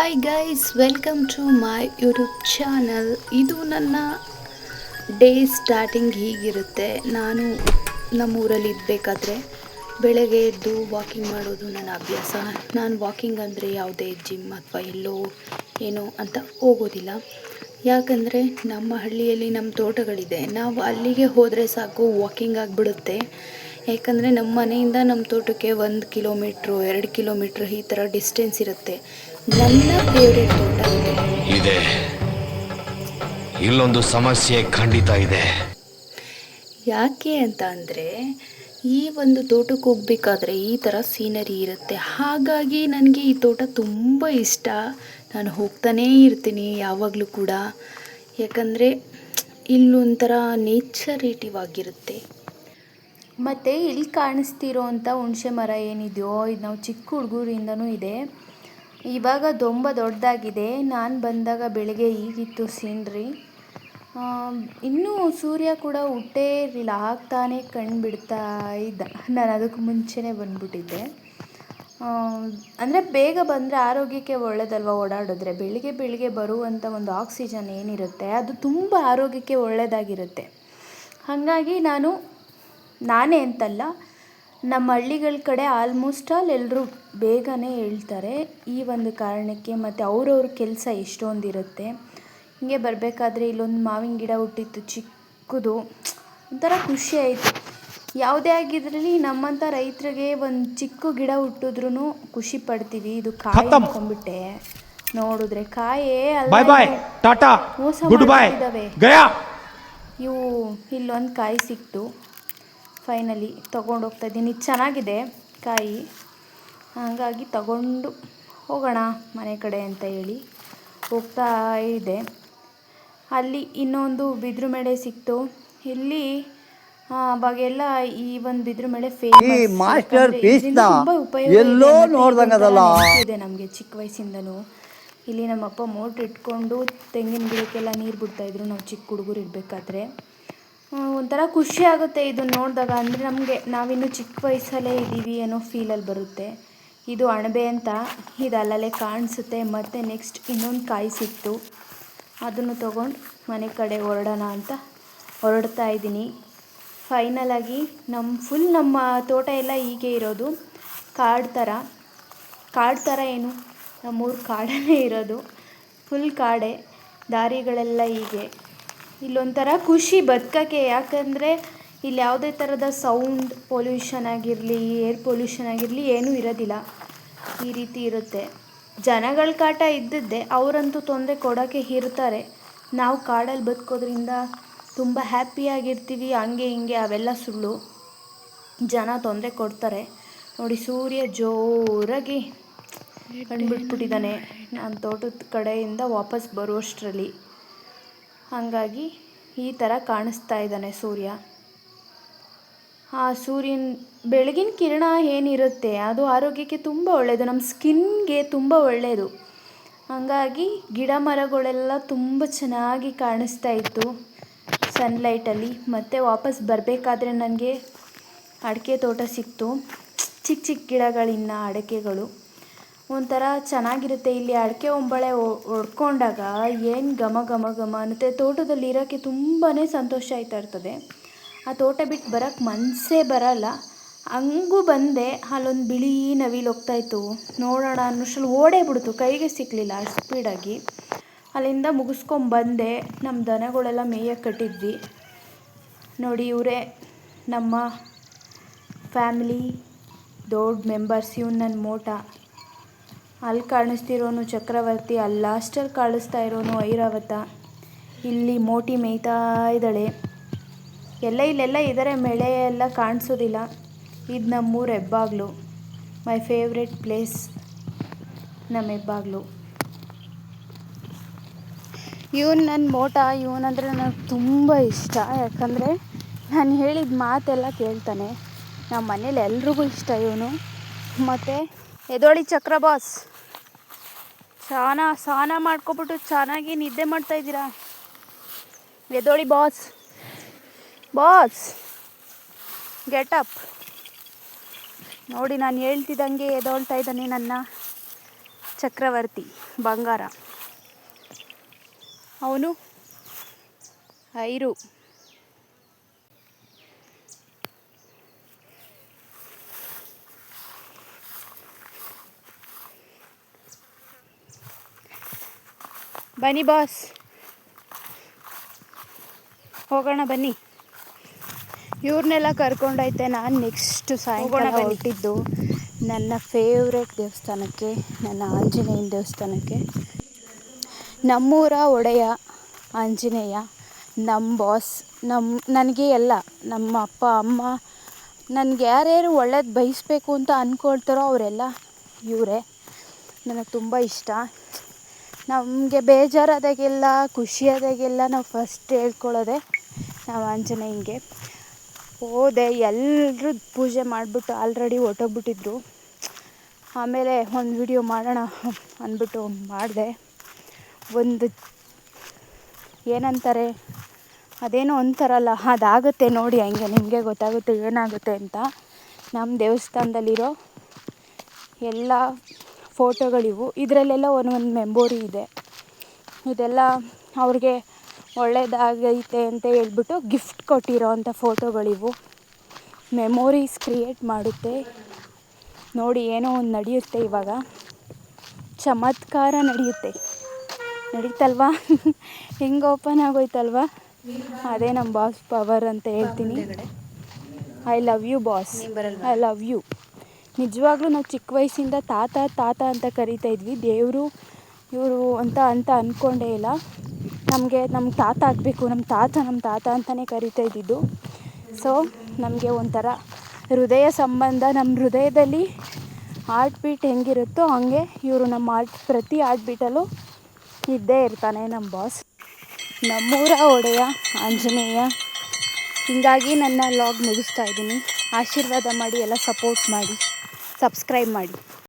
Hi guys welcome to my YouTube channel ಇದು ನನ್ನ day starting ಹೀಗಿರುತ್ತೆ. ನಾನು ನಮ್ಮೂರಲ್ಲಿ ಇರಬೇಕಾದ್ರೆ ಬೆಳಗ್ಗೆ ಎದ್ದು ವಾಕಿಂಗ್ ಮಾಡೋದು ನನ್ನ ಅಭ್ಯಾಸ. ನಾನು ವಾಕಿಂಗ್ ಅಂದರೆ ಯಾವುದೇ ಜಿಮ್ ಅಥವಾ ಎಲ್ಲೋ ಏನೋ ಅಂತ ಹೋಗೋದಿಲ್ಲ. ಯಾಕಂದರೆ ನಮ್ಮ ಹಳ್ಳಿಯಲ್ಲಿ ನಮ್ಮ ತೋಟಗಳಿದೆ. ನಾವು ಅಲ್ಲಿಗೆ ಹೋದರೆ ಸಾಕು ವಾಕಿಂಗ್ ಆಗಿಬಿಡುತ್ತೆ. ಯಾಕಂದರೆ ನಮ್ಮ ಮನೆಯಿಂದ ನಮ್ಮ ತೋಟಕ್ಕೆ ಒಂದು ಕಿಲೋಮೀಟ್ರು ಎರಡು ಕಿಲೋಮೀಟ್ರ್ ಈ ಥರ ಡಿಸ್ಟೆನ್ಸ್ ಇರುತ್ತೆ. ನನ್ನ ಫೇವ್ರೆಟ್ ತೋಟ ಇದೆ. ಇಲ್ಲೊಂದು ಸಮಸ್ಯೆ ಖಂಡಿತ ಇದೆ. ಯಾಕೆ ಅಂತ ಅಂದರೆ ಈ ಒಂದು ತೋಟಕ್ಕೆ ಹೋಗ್ಬೇಕಾದ್ರೆ ಈ ಥರ ಸೀನರಿ ಇರುತ್ತೆ. ಹಾಗಾಗಿ ನನಗೆ ಈ ತೋಟ ತುಂಬ ಇಷ್ಟ. ನಾನು ಹೋಗ್ತಾನೇ ಇರ್ತೀನಿ ಯಾವಾಗಲೂ ಕೂಡ. ಯಾಕಂದರೆ ಇಲ್ಲೊಂಥರ ನೇಚರೇಟಿವ್ ಆಗಿರುತ್ತೆ. ಮತ್ತು ಇಲ್ಲಿ ಕಾಣಿಸ್ತಿರೋ ಅಂಥ ಹುಣಸೆ ಮರ ಏನಿದೆಯೋ, ಇದು ನಾವು ಚಿಕ್ಕ ಹುಡುಗರಿಂದನೂ ಇದೆ. ಇವಾಗ ದೊಂಬ ದೊಡ್ಡದಾಗಿದೆ. ನಾನು ಬಂದಾಗ ಬೆಳಗ್ಗೆ ಈಗಿತ್ತು ಸೀನ್ರಿ. ಇನ್ನೂ ಸೂರ್ಯ ಕೂಡ ಹುಟ್ಟೇ ಇರಲಿಲ್ಲ, ಆಗ್ತಾನೆ ಕಣ್ಣು ಬಿಡ್ತಾ ಇದ್ದ. ನಾನು ಅದಕ್ಕೆ ಮುಂಚೆನೇ ಬಂದ್ಬಿಟ್ಟಿದ್ದೆ. ಅಂದರೆ ಬೇಗ ಬಂದರೆ ಆರೋಗ್ಯಕ್ಕೆ ಒಳ್ಳೆಯದಲ್ವ ಓಡಾಡಿದ್ರೆ? ಬೆಳಿಗ್ಗೆ ಬೆಳಿಗ್ಗೆ ಬರುವಂಥ ಒಂದು ಆಕ್ಸಿಜನ್ ಏನಿರುತ್ತೆ, ಅದು ತುಂಬ ಆರೋಗ್ಯಕ್ಕೆ ಒಳ್ಳೆಯದಾಗಿರುತ್ತೆ ಹಾಗಾಗಿ ನಾನು ನಾನೇ ಅಂತಲ್ಲ ನಮ್ಮ ಹಳ್ಳಿಗಳ ಕಡೆ ಆಲ್ಮೋಸ್ಟ್ ಆಲ್ ಎಲ್ಲರೂ ಬೇಗನೆ ಹೇಳ್ತಾರೆ ಈ ಒಂದು ಕಾರಣಕ್ಕೆ ಮತ್ತು ಅವ್ರವ್ರ ಕೆಲಸ ಎಷ್ಟೊಂದಿರುತ್ತೆ. ಹಿಂಗೆ ಬರಬೇಕಾದ್ರೆ ಇಲ್ಲೊಂದು ಮಾವಿನ ಗಿಡ ಹುಟ್ಟಿತ್ತು ಚಿಕ್ಕದು ಒಂಥರ ಖುಷಿ ಆಯಿತು. ಯಾವುದೇ ಆಗಿದ್ರಲ್ಲಿ ನಮ್ಮಂಥ ರೈತರಿಗೆ ಒಂದು ಚಿಕ್ಕ ಗಿಡ ಹುಟ್ಟಿದ್ರೂ ಖುಷಿ ಪಡ್ತೀವಿ. ಇದು ಕಾಯಿ. ಹಾಕೊಂಡ್ಬಿಟ್ಟೆ ನೋಡಿದ್ರೆ ಕಾಯೇ ಅಲ್ಲ. ಮೋಸ ಗಯಾ ಇವು ಇಲ್ಲೊಂದು ಕಾಯಿ ಸಿಕ್ತು. ಫೈನಲಿ ತೊಗೊಂಡು ಹೋಗ್ತಾ ಇದ್ದೀನಿ. ಇದು ಚೆನ್ನಾಗಿದೆ ಕಾಯಿ. ಹಾಗಾಗಿ ತಗೊಂಡು ಹೋಗೋಣ ಮನೆ ಕಡೆ ಅಂತ ಹೇಳಿ ಹೋಗ್ತಾ ಇದೆ. ಅಲ್ಲಿ ಇನ್ನೊಂದು ಬಿದ್ರು ಮೇಳೆ ಸಿಕ್ತು. ಇಲ್ಲಿ ಬಗೆಲ್ಲ ಅವಾಗೆಲ್ಲ ಈ ಒಂದು ಬಿದ್ರು ಮೇಳೆ ಮಾಸ್ಟರ್ ಉಪಯೋಗ ಎಲ್ಲೋ ನೋಡ್ದಂಗದಲ್ಲ. ಇದೆ ನಮಗೆ ಚಿಕ್ಕ ವಯಸ್ಸಿಂದನೂ. ಇಲ್ಲಿ ನಮ್ಮಪ್ಪ ಮೋಟ್ರ್ ಇಟ್ಕೊಂಡು ತೆಂಗಿನ ಗಿಡಕ್ಕೆಲ್ಲ ನೀರು ಬಿಡ್ತಾಯಿದ್ರು ನಾವು ಚಿಕ್ಕ ಹುಡುಗರು ಇರಬೇಕಾದ್ರೆ. ಒಂಥರ ಖುಷಿ ಆಗುತ್ತೆ ಇದು ನೋಡಿದಾಗ. ಅಂದರೆ ನಮಗೆ ನಾವಿನ್ನು ಚಿಕ್ಕ ವಯಸ್ಸಲ್ಲೇ ಇದ್ದೀವಿ ಅನ್ನೋ ಫೀಲಲ್ಲಿ ಬರುತ್ತೆ. ಇದು ಅಣಬೆ ಅಂತ. ಇದು ಅಲ್ಲಲ್ಲೇ ಕಾಣಿಸುತ್ತೆ. ಮತ್ತು ನೆಕ್ಸ್ಟ್ ಇನ್ನೊಂದು ಕಾಯಿ ಸಿಕ್ತು. ಅದನ್ನು ತೊಗೊಂಡು ಮನೆ ಕಡೆ ಹೊರಡೋಣ ಅಂತ ಹೊರಡ್ತಾ ಇದ್ದೀನಿ. ಫೈನಲ್ ಆಗಿ ನಮ್ಮ ಫುಲ್ ನಮ್ಮ ತೋಟ ಎಲ್ಲ ಹೀಗೆ ಇರೋದು. ಕಾಡು ಥರ ಕಾಡು ಥರ ಏನು? ನಮ್ಮೂರು ಕಾಡನೇ ಇರೋದು. ಫುಲ್ ಕಾಡೆ. ದಾರಿಗಳೆಲ್ಲ ಹೀಗೆ. ಇಲ್ಲೊಂಥರ ಖುಷಿ ಬದುಕೋಕ್ಕೆ, ಯಾಕಂದರೆ ಇಲ್ಲಿ ಯಾವುದೇ ಥರದ ಸೌಂಡ್ ಪೊಲ್ಯೂಷನ್ ಆಗಿರಲಿ ಏರ್ ಪೊಲ್ಯೂಷನ್ ಆಗಿರಲಿ ಏನೂ ಇರೋದಿಲ್ಲ. ಈ ರೀತಿ ಇರುತ್ತೆ. ಜನಗಳ ಕಾಟ ಇದ್ದದ್ದೇ ಅವರಂತೂ ತೊಂದರೆ ಕೊಡೋಕ್ಕೆ ಇರ್ತಾರೆ. ನಾವು ಕಾಡಲ್ಲಿ ಬದುಕೋದ್ರಿಂದ ತುಂಬ ಹ್ಯಾಪಿಯಾಗಿರ್ತೀವಿ ಹಂಗೆ ಹಿಂಗೆ ಅವೆಲ್ಲ ಸುಳ್ಳು. ಜನ ತೊಂದರೆ ಕೊಡ್ತಾರೆ. ನೋಡಿ, ಸೂರ್ಯ ಜೋರಾಗಿ ಕಂಡುಬಿಟ್ಬಿಟ್ಟಿದ್ದಾನೆ ನಾನು ತೋಟದ ಕಡೆಯಿಂದ ವಾಪಸ್ ಬರುವಷ್ಟರಲ್ಲಿ. ಹಾಗಾಗಿ ಈ ಥರ ಕಾಣಿಸ್ತಾ ಇದ್ದಾನೆ ಸೂರ್ಯ. ಆ ಸೂರ್ಯನ ಬೆಳಗಿನ ಕಿರಣ ಏನಿರುತ್ತೆ ಅದು ಆರೋಗ್ಯಕ್ಕೆ ತುಂಬ ಒಳ್ಳೆಯದು ನಮ್ಮ ಸ್ಕಿನ್ಗೆ ತುಂಬ ಒಳ್ಳೆಯದು ಹಾಗಾಗಿ ಗಿಡ ಮರಗಳೆಲ್ಲ ತುಂಬ ಚೆನ್ನಾಗಿ ಕಾಣಿಸ್ತಾ ಇತ್ತು ಸನ್ಲೈಟಲ್ಲಿ ಮತ್ತೆ ವಾಪಸ್ ಬರಬೇಕಾದ್ರೆ ನನಗೆ ಅಡಿಕೆ ತೋಟ ಸಿಕ್ತು. ಚಿಕ್ಕ ಚಿಕ್ಕ ಗಿಡಗಳಿನ್ನ, ಅಡಿಕೆಗಳು. ಒಂಥರ ಚೆನ್ನಾಗಿರುತ್ತೆ ಇಲ್ಲಿ ಅಡಿಕೆ ಒಂಬಳೆ ಹೊಡ್ಕೊಂಡಾಗ ಏನು ಘಮ ಘಮ ಘಮ ಅನ್ನುತ್ತೆ. ತೋಟದಲ್ಲಿ ಇರೋಕ್ಕೆ ತುಂಬಾ ಸಂತೋಷ ಆಯ್ತಾ ಇರ್ತದೆ. ಆ ತೋಟ ಬಿಟ್ಟು ಬರೋಕ್ಕೆ ಮನಸ್ಸೇ ಬರಲ್ಲ. ಹಂಗೂ ಬಂದೆ, ಅಲ್ಲೊಂದು ಬಿಳಿ ನವಿಲು ಹೋಗ್ತಾಯಿತ್ತು ನೋಡೋಣ ಅನ್ನೋಷ್ಟಲ್ಲಿ ಓಡೇ ಬಿಡ್ತು. ಕೈಗೆ ಸಿಕ್ಕಲಿಲ್ಲ ಅಷ್ಟು ಸ್ಪೀಡಾಗಿ ಅಲ್ಲಿಂದ ಮುಗಿಸ್ಕೊಂಬಂದೆ ನಮ್ಮ ದನಗಳೆಲ್ಲ ಮೇಯಕ್ಕೆ ಕಟ್ಟಿದ್ವಿ. ನೋಡಿ ಇವರೇ, ನಮ್ಮ ಫ್ಯಾಮಿಲಿ, ದೊಡ್ಡ ಮೆಂಬರ್ಸ್ ಇವ್ನು ನನ್ನ ಮೋಟ. ಅಲ್ಲಿ ಕಾಣಿಸ್ತಿರೋನು ಚಕ್ರವರ್ತಿ, ಅಲ್ಲಿ ಲಾಸ್ಟಲ್ಲಿ ಕಾಣಿಸ್ತಾ ಇರೋನು ಐರಾವತ. ಇಲ್ಲಿ ಮೋಟಿ ಮೇಯ್ತಾ ಇದ್ದಾಳೆ. ಎಲ್ಲ ಇಲ್ಲೆಲ್ಲ ಇದ್ದಾರೆ ಮಳೆ ಎಲ್ಲ ಕಾಣಿಸೋದಿಲ್ಲ. ಇದು ನಮ್ಮೂರು ಹೆಬ್ಬಾಗ್ಲು. ಮೈ ಫೇವ್ರೆಟ್ ಪ್ಲೇಸ್ ನಮ್ಮ ಹೆಬ್ಬಾಗ್ಲು. ಇವನು ನನ್ನ ಮೋಟ ಇವನಂದ್ರೆ ನನಗೆ ತುಂಬ ಇಷ್ಟ. ಯಾಕಂದರೆ ನಾನು ಹೇಳಿದ ಮಾತೆಲ್ಲ ಕೇಳ್ತಾನೆ. ನಮ್ಮ ಮನೇಲಿ ಎಲ್ರಿಗೂ ಇಷ್ಟ ಇವನು. ಮತ್ತು ಎದೋಳಿ ಚಕ್ರ ಬಾಸ್ ಸ್ನಾನ ಸ್ನಾನ ಮಾಡ್ಕೊಬಿಟ್ಟು ಚೆನ್ನಾಗಿ ನಿದ್ದೆ ಮಾಡ್ತಾ ಇದ್ದೀರಾ? ಎದೋಳಿ ಬಾಸ್ ಬಾಸ್ ಗೆಟ್ ಅಪ್ ನೋಡಿ, ನಾನು ಹೇಳ್ತಿದ್ದಂಗೆ ಎದೊಳ್ತಾ ಇದ್ದಾನೆ ನನ್ನ ಚಕ್ರವರ್ತಿ ಬಂಗಾರ. ಅವನು ಐರು. ಬನ್ನಿ ಬಾಸ್. ಹೋಗೋಣ ಬನ್ನಿ. ಇವ್ರನ್ನೆಲ್ಲ ಕರ್ಕೊಂಡೈತೆ ನಾನು ನೆಕ್ಸ್ಟ್ ಸಾಯಂಕಾಲ ಹೊರಟಿದ್ದು. ನನ್ನ ಫೇವ್ರೆಟ್ ದೇವಸ್ಥಾನಕ್ಕೆ ನನ್ನ ಆಂಜನೇಯನ ದೇವಸ್ಥಾನಕ್ಕೆ. ನಮ್ಮೂರ ಒಡೆಯ ಆಂಜನೇಯ ನಮ್ಮ ಬಾಸ್ ನಮ್ಮ ನನಗೆ ಎಲ್ಲ ನಮ್ಮ ಅಪ್ಪ ಅಮ್ಮ ನನಗೆ ಯಾರ್ಯಾರು ಒಳ್ಳೇದು ಬಯಸ್ಬೇಕು ಅಂತ ಅಂದ್ಕೊಳ್ತಾರೋ ಅವರೆಲ್ಲ ಇವರೇ. ನನಗೆ ತುಂಬ ಇಷ್ಟ. ನಮಗೆ ಬೇಜಾರಾದಾಗೆಲ್ಲ, ಖುಷಿಯಾದಾಗೆಲ್ಲ ನಾವು ಫಸ್ಟ್ ಹೇಳ್ಕೊಳ್ಳೋದೆ ನಾವು ಆಂಜನೇಯನಿಗೆ ಹೋದೆ ಎಲ್ಲರೂ ಪೂಜೆ ಮಾಡಿಬಿಟ್ಟು ಆಲ್ರೆಡಿ ಹೊಟ್ಟೋಗ್ಬಿಟ್ಟಿದ್ರು ಆಮೇಲೆ ಒಂದು ವಿಡಿಯೋ ಮಾಡೋಣ ಅಂದ್ಬಿಟ್ಟು ಮಾಡಿದೆ. ಒಂದು ಏನಂತಾರೆ, ಅದೇನೋ ಅಂತಾರಲ್ಲ ಅದಾಗುತ್ತೆ ನೋಡಿ ಹಂಗೆ, ನಿಮಗೆ ಗೊತ್ತಾಗುತ್ತೆ ಏನಾಗುತ್ತೆ ಅಂತ. ನಮ್ಮ ದೇವಸ್ಥಾನದಲ್ಲಿರೋ ಎಲ್ಲ ಫೋಟೋಗಳಿವು. ಇದರಲ್ಲೆಲ್ಲ ಒಂದೊಂದು ಮೆಮೊರಿ ಇದೆ. ಇದೆಲ್ಲ ಅವ್ರಿಗೆ ಒಳ್ಳೆಯದಾಗೈತೆ ಅಂತ ಹೇಳ್ಬಿಟ್ಟು ಗಿಫ್ಟ್ ಕೊಟ್ಟಿರೋವಂಥ ಫೋಟೋಗಳಿವು. ಮೆಮೊರೀಸ್ ಕ್ರಿಯೇಟ್ ಮಾಡುತ್ತೆ. ನೋಡಿ ಏನೋ ಒಂದು ನಡೆಯುತ್ತೆ ಇವಾಗ. ಚಮತ್ಕಾರ ನಡೆಯುತ್ತೆ. ನಡೀತಲ್ವಾ? ಹೆಂಗೆ ಓಪನ್ ಆಗೋಯ್ತಲ್ವಾ? ಅದೇ ನಮ್ಮ ಬಾಸ್ ಪವರ್ ಅಂತ ಹೇಳ್ತೀನಿ. I love you boss I love you ನಿಜವಾಗ್ಲೂ ನಾವು ಚಿಕ್ಕ ವಯಸ್ಸಿಂದ ತಾತ ತಾತ ಅಂತ ಕರಿತಾ ಇದ್ವಿ. ದೇವರು, ಇವರು ಅಂತ ಅಂತ ಅಂದ್ಕೊಂಡೇ ಇಲ್ಲ. ನಮಗೆ ನಮ್ಮ ತಾತ ಆಗಬೇಕು ನಮ್ಮ ತಾತ ನಮ್ಮ ತಾತ ಅಂತಲೇ ಕರಿತಾ ಇದ್ದಿದ್ದು. ಸೊ ನಮಗೆ ಒಂಥರ ಹೃದಯ ಸಂಬಂಧ ನಮ್ಮ ಹೃದಯದಲ್ಲಿ ಹಾರ್ಟ್ ಬೀಟ್ ಹೆಂಗಿರುತ್ತೋ ಹಾಗೆ ಇವರು ನಮ್ಮ ಹಾರ್ಟ್ ಪ್ರತಿ ಹಾರ್ಟ್ ಬೀಟಲ್ಲೂ ಇದ್ದೇ ಇರ್ತಾನೆ ನಮ್ಮ ಬಾಸ್ ನಮ್ಮೂರ ಒಡೆಯ ಆಂಜನೇಯ. ಹೀಗಾಗಿ ನನ್ನ ಲಾಗ್ ಮುಗಿಸ್ತಾ ಇದ್ದೀನಿ. ಆಶೀರ್ವಾದ ಮಾಡಿ, ಎಲ್ಲ ಸಪೋರ್ಟ್ ಮಾಡಿ. ಸಬ್ಸ್ಕ್ರೈಬ್ ಮಾಡಿ.